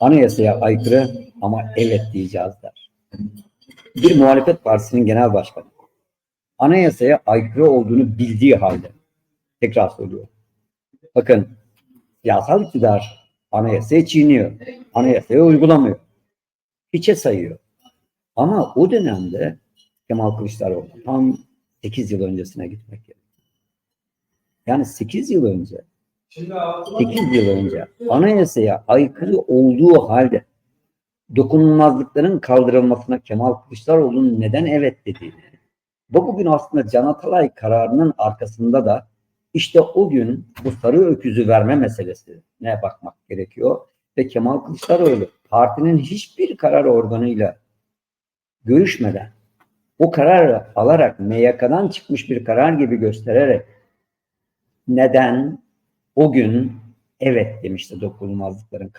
anayasaya aykırı ama evet diyeceğiz der. Bir muhalefet partisinin genel başkanı anayasaya aykırı olduğunu bildiği halde tekrar söylüyorum. Bakın siyasal iktidar anayasayı çiğniyor. Anayasayı uygulamıyor. Hiçe sayıyor. Ama o dönemde Kemal Kılıçdaroğlu tam 8 yıl öncesine gitmek gerekiyor. Yani 8 yıl önce 8 yıl önce anayasaya aykırı olduğu halde dokunulmazlıkların kaldırılmasına Kemal Kılıçdaroğlu'nun neden evet dediğini bu bugün aslında Can Atalay kararının arkasında da işte o gün bu sarı öküzü verme meselesi ne bakmak gerekiyor ve Kemal Kılıçdaroğlu partinin hiçbir karar organıyla görüşmeden o kararı alarak MYK'dan çıkmış bir karar gibi göstererek neden o gün evet demişti dokunulmazlıkların